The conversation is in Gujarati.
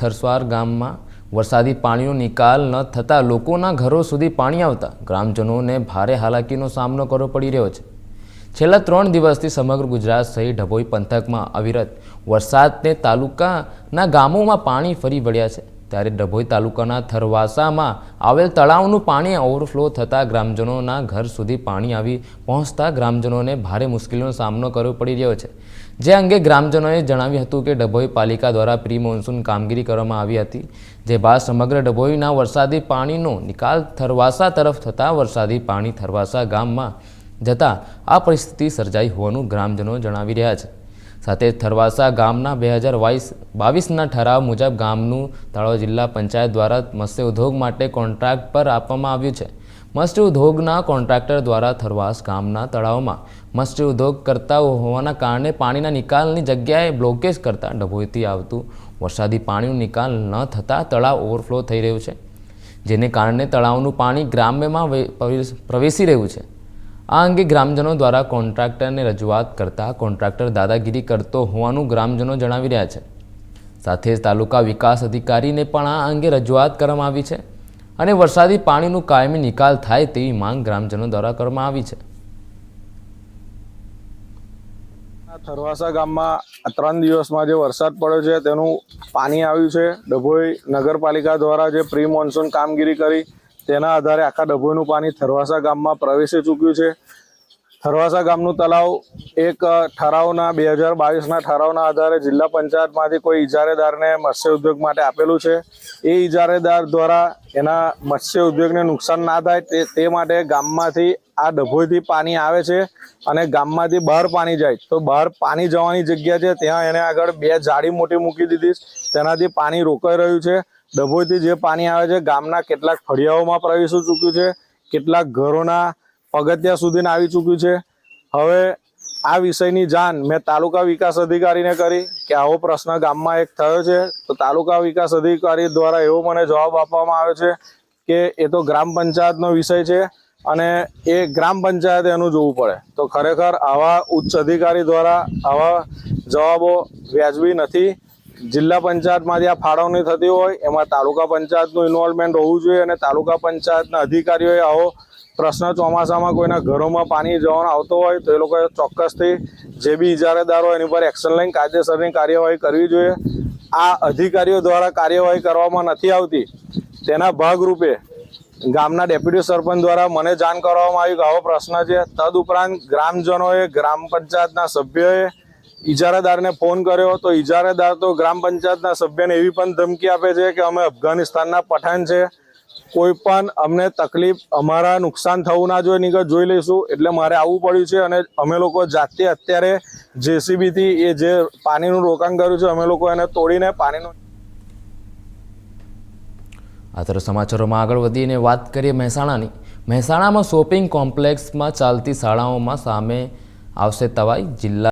થરસ્વાર ગામમાં વરસાદી પાણીનો નિકાલ ન થતાં લોકોના ઘરો સુધી પાણી આવતા ગ્રામજનોને ભારે હાલાકીનો સામનો કરવો પડી રહ્યો છે. છેલ્લા ત્રણ દિવસથી સમગ્ર ગુજરાત સહિત ડભોઈ પંથકમાં અવિરત વરસાદને તાલુકાના ગામોમાં પાણી ફરી વળ્યા છે. ત્યારે ડભોઈ તાલુકાના થરવાસામાં આવેલ તળાવનું પાણી ઓવરફ્લો થતાં ગ્રામજનોના ઘર સુધી પાણી આવી પહોંચતા ગ્રામજનોને ભારે મુશ્કેલીનો સામનો કરવો પડી રહ્યો છે. જે અંગે ગ્રામજનોએ જણાવ્યું હતું કે ડભોઈ પાલિકા દ્વારા પ્રી મોન્સૂન કામગીરી કરવામાં આવી હતી, જે બાદ સમગ્ર ડભોઈના વરસાદી પાણીનો નિકાલ થરવાસા તરફ થતાં વરસાદી પાણી થરવાસા ગામમાં જતાં આ પરિસ્થિતિ સર્જાઈ હોવાનું ગ્રામજનો જણાવી રહ્યા છે. સાથે થરવાસા ગામના બે હજાર બાવીસ બાવીસના ઠરાવ મુજબ ગામનું તળાવ જિલ્લા પંચાયત દ્વારા મત્સ્ય ઉદ્યોગ માટે કોન્ટ્રાક્ટ પર આપવામાં આવ્યું છે. મત્સ્ય ઉદ્યોગના કોન્ટ્રાક્ટર દ્વારા થરવાસ ગામના તળાવમાં મત્સ્ય ઉદ્યોગ કરતા હોવાના કારણે પાણીના નિકાલની જગ્યાએ બ્લોકેજ કરતા ડભોઈથી આવતું વરસાદી પાણીનો નિકાલ ન થતાં તળાવ ઓવરફ્લો થઈ રહ્યું છે, જેને કારણે તળાવનું પાણી ગ્રામ્યમાં પ્રવેશી રહ્યું છે. આ અંગે ગ્રામજનો દ્વારા કોન્ટ્રાક્ટરને રજૂઆત કરતા કોન્ટ્રાક્ટર દાદાગીરી કરતો હોવાનું ગ્રામજનો જણાવી રહ્યા છે. સાથે જ તાલુકા વિકાસ અધિકારીને પણ આ અંગે રજૂઆત કરવામાં આવી છે અને વરસાદી પાણીનું કાયમી નિકાલ થાય તેવી માંગ ગ્રામજનો દ્વારા કરવામાં આવી છે. થરવાસા ગામમાં ત્રણ દિવસમાં જે વરસાદ પડ્યો છે તેનું પાણી આવ્યું છે. ડભોઈ નગરપાલિકા દ્વારા જે પ્રી મોન્સૂન કામગીરી કરી તેના આધારે આખા ડભોઈનું પાણી થરવાસા ગામમાં પ્રવેશી ચૂક્યું છે. થરવાસા ગામનું તલાવ એક ઠરાવના બે હજાર બાવીસના ઠરાવના આધારે જિલ્લા પંચાયતમાંથી કોઈ ઇજારેદારને મત્સ્ય ઉદ્યોગ માટે આપેલું છે. એ ઇજારેદાર દ્વારા એના મત્સ્ય ઉદ્યોગને નુકસાન ના થાય તે માટે ગામમાંથી આ ડભોઈથી પાણી આવે છે અને ગામમાંથી બહાર પાણી જાય. તો બહાર પાણી જવાની જગ્યા છે. ત્યાં એને આગળ બે જાળી મોટી મૂકી દીધી. તેનાથી પાણી રોકાઈ રહ્યું છે. ડભોઈથી જે પાણી આવે છે, ગામના કેટલાક ફળિયાઓમાં પ્રવેશી ચૂક્યું છે, કેટલાક ઘરોના પગથિયા સુધીને આવી ચૂક્યું છે. હવે આ વિષયની જાણ મેં તાલુકા વિકાસ અધિકારીને કરી કે આવો પ્રશ્ન ગામમાં એક થયો છે, તો તાલુકા વિકાસ અધિકારી દ્વારા એવો મને જવાબ આપવામાં આવ્યો છે કે એ તો ગ્રામ પંચાયતનો વિષય છે અને એ ગ્રામ પંચાયતે એનું જોવું પડે. તો ખરેખર આવા ઉચ્ચ અધિકારી દ્વારા આવા જવાબો વ્યાજબી નથી. જિલ્લા પંચાયતમાંથી આ ફાળવણી થતી હોય, એમાં તાલુકા પંચાયતનું ઇન્વોલ્વમેન્ટ હોવું જોઈએ અને તાલુકા પંચાયતના અધિકારીઓએ આવો પ્રશ્ન ચોમાસામાં કોઈના ઘરોમાં પાણી જવાનો આવતો હોય, તો એ લોકોએ ચોક્કસથી જે બી ઇજારેદાર હોય એની પર એક્શન લઈને કાયદેસરની કાર્યવાહી કરવી જોઈએ. આ અધિકારીઓ દ્વારા કાર્યવાહી કરવામાં નથી આવતી. તેના ભાગરૂપે ગામના ડેપ્યુટી સરપંચ દ્વારા મને જાણ કરવામાં આવ્યું કે આવો પ્રશ્ન છે. તદુપરાંત ગ્રામજનોએ, ગ્રામ પંચાયતના સભ્યોએ ઇજારાદારને ફોન કર્યો તો ઇજારાદાર તો ગ્રામ પંચાયતના સભ્યને એવી પણ ધમકી આપે છે કે અમે અફઘાનિસ્તાનના પઠાણ છે. કોઈ પણ અમને તકલીફ, અમારા નુકસાન થવું ના જોઈએ નીકળ જોઈ લઈશું. એટલે મારે આવવું પડ્યું છે અને અમે લોકો જાતે અત્યારે જેસીબીથી એ જે પાણીનું રોકાણ કર્યું છે, અમે લોકો એને તોડીને પાણીનું આ તરફ સમાચારોમાં આગળ વધીને વાત કરીએ મહેસાણાની. મહેસાણામાં શોપિંગ કોમ્પ્લેક્સમાં ચાલતી શાળાઓમાં સામે આવશે તવાઈ જિલ્લા